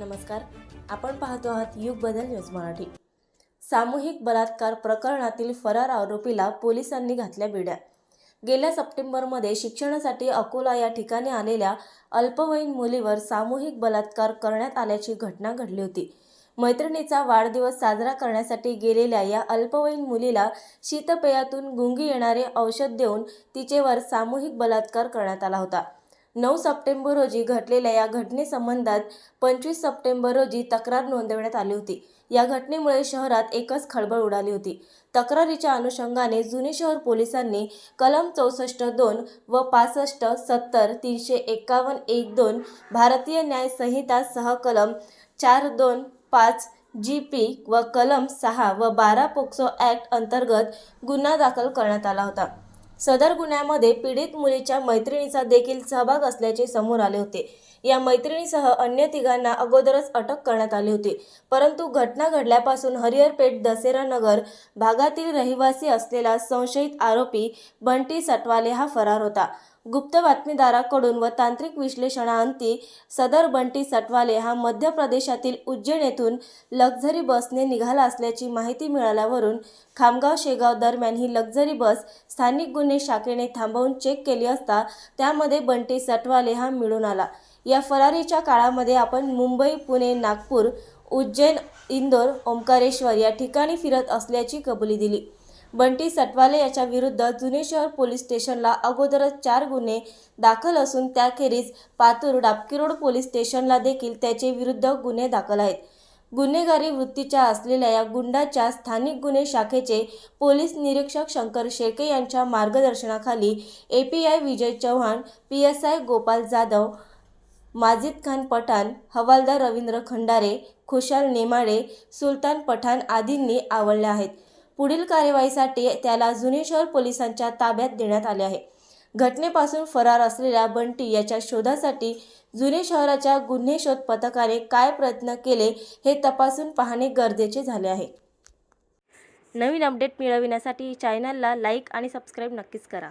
नमस्कार. आपण पाहतो आहात युग बदल न्यूज मराठी. सामूहिक बलात्कार प्रकरणातील फरार आरोपीला पोलिसांनी घातल्या बिड्या. गेल्या सप्टेंबरमध्ये शिक्षणासाठी अकोला या ठिकाणी आलेल्या अल्पवयीन मुलीवर सामूहिक बलात्कार करण्यात आल्याची घटना घडली होती. मैत्रिणीचा वाढदिवस साजरा करण्यासाठी गेलेल्या या अल्पवयीन मुलीला शीतपेयातून गुंगी येणारे औषध देऊन तिचेवर सामूहिक बलात्कार करण्यात आला होता. नऊ सप्टेंबर रोजी घडलेल्या या घटनेसंबंधात पंचवीस सप्टेंबर रोजी तक्रार नोंदवण्यात आली होती. या घटनेमुळे शहरात एकच खळबळ उडाली होती. तक्रारीच्या अनुषंगाने जुने शहर पोलिसांनी कलम चौसष्ट दोन व पासष्ट सत्तर तीनशे एक्कावन्न एक दोन भारतीय न्याय संहिता सह कलम चार दोन पाच जी पी व कलम सहा व बारा पोक्सो ॲक्ट अंतर्गत गुन्हा दाखल करण्यात आला होता. सदर गुन्ह्यामध्ये पीडित मुलीच्या मैत्रिणीचा देखील सहभाग असल्याचे समोर आले होते. या मैत्रिणीसह अन्य तिघांना अगोदरच अटक करण्यात आली होती. परंतु घटना घडल्यापासून हरिहरपेठ दसेरा नगर भागातील रहिवासी असलेला संशयित आरोपी बंटी सटवाले हा फरार होता. गुप्त बातमीदाराकडून व तांत्रिक विश्लेषणाअंती सदर बंटी सटवाले हा मध्य प्रदेशातील उज्जैन येथून लक्झरी बसने निघाला असल्याची माहिती मिळाल्यावरून खामगाव शेगाव दरम्यान ही लक्झरी बस स्थानिक गुन्हे शाखेने थांबवून चेक केली असता त्यामध्ये बंटी सटवाले हा मिळून आला. या फरारीच्या काळामध्ये आपण मुंबई पुणे नागपूर उज्जैन इंदोर ओंकारेश्वर या ठिकाणी फिरत असल्याची कबुली दिली. बंटी सटवाले याच्या विरुद्ध जुने शहर पोलीस स्टेशनला अगोदरच चार गुन्हे दाखल असून त्याखेरीज पातूर डाबकी रोड पोलीस स्टेशनला देखील त्याचे विरुद्ध गुन्हे दाखल आहेत. गुन्हेगारी वृत्तीच्या असलेल्या या गुंडाच्या स्थानिक गुन्हे शाखेचे पोलीस निरीक्षक शंकर शेळके यांच्या मार्गदर्शनाखाली A P I Vijay Chavan P S I Gopal Jadhav Majid Khan Pathan हवालदार रवींद्र खंडारे खुशाल नेमाडे सुलतान पठाण आदींनी आवडल्या आहेत. पुढील कार्यवाहीसाठी त्याला जुने शहर पोलिसांच्या ताब्यात देण्यात आले आहे. घटनेपासून फरार असलेल्या बंटी याच्या शोधासाठी जुने शहराच्या गुन्हे शोध पथकाने काय प्रयत्न केले हे तपासून पाहणे गरजेचे झाले आहे. नवीन अपडेट मिळविण्यासाठी चॅनलला लाईक आणि सबस्क्राईब नक्कीच करा.